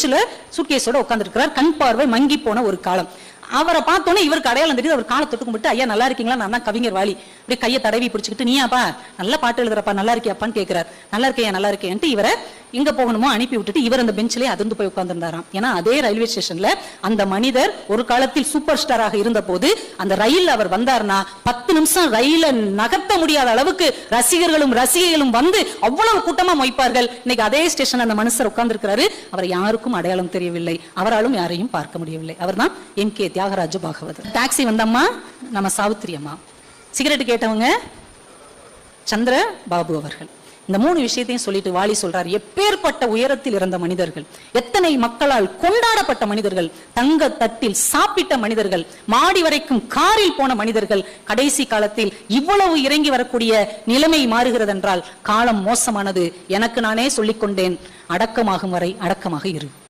பெஞ்சில் சூட்கேஸோட உட்காந்துருக்கிறார் கண் பார்வை மங்கி போன ஒரு காலம். அவரை பார்த்தோன்னே இவருக்கு அடையாளம் தெரியுது. அவர் காலை தொட்டு கும்பிட்டு ஐயா நல்லா இருக்கீங்களா? நான் தான் கவிஞர் வாலி. அப்படியே கையை தடவி பிடிச்சிக்கிட்டு நீயாப்பா நல்ல பாட்டு எழுதுறப்பா நல்லா இருக்கியாப்பான்னு கேட்கிறார் நல்லா இருக்கேன் நல்லா இருக்கேன்ட்டு இவரை எங்க போகணுமோ அனுப்பி விட்டுட்டு இவர் அந்த பெஞ்சிலே அதிர்ந்து போய் உட்கார்ந்திருந்தாராம். ஏன்னா அதே ரயில்வே ஸ்டேஷன்ல அந்த மனிதர் ஒரு காலத்தில் சூப்பர் ஸ்டாராக இருந்த போது அந்த ரயில் அவர் வந்தார்னா பத்து நிமிஷம் ரயில நகர்த்த முடியாத அளவுக்கு ரசிகர்களும் ரசிகைகளும் வந்து அவ்வளவு கூட்டமா மொய்ப்பார்கள். இன்னைக்கு அதே ஸ்டேஷன் அந்த மனுஷர் உட்கார்ந்திருக்கிறாரு. அவர் யாருக்கும் அடையாளம் தெரியவில்லை. அவராலும் யாரையும் பார்க்க முடியவில்லை. அவர்தான் M. K. Thyagaraja Bhagavathar. Taxi வந்தம்மா நம்ம சாவித்திரி அம்மா. சிகரெட் கேட்டவங்க சந்திர பாபு அவர்கள். இந்த மூணு விஷயத்தையும் சொல்லிட்டு வாலி சொல்றார். எப்பேற்பட்ட உயரத்தில் இருந்த மனிதர்கள் எத்தனை மக்களால் கொண்டாடப்பட்ட மனிதர்கள் தங்க தட்டில் சாப்பிட்ட மனிதர்கள் மாடி வரைக்கும் காரில் போன மனிதர்கள் கடைசி காலத்தில் இவ்வளவு இறங்கி வரக்கூடிய நிலைமை மாறுகிறது என்றால் காலம் மோசமானது. எனக்கு நானே சொல்லிக்கொண்டேன். அடக்கமாகும் வரை அடக்கமாக இரு.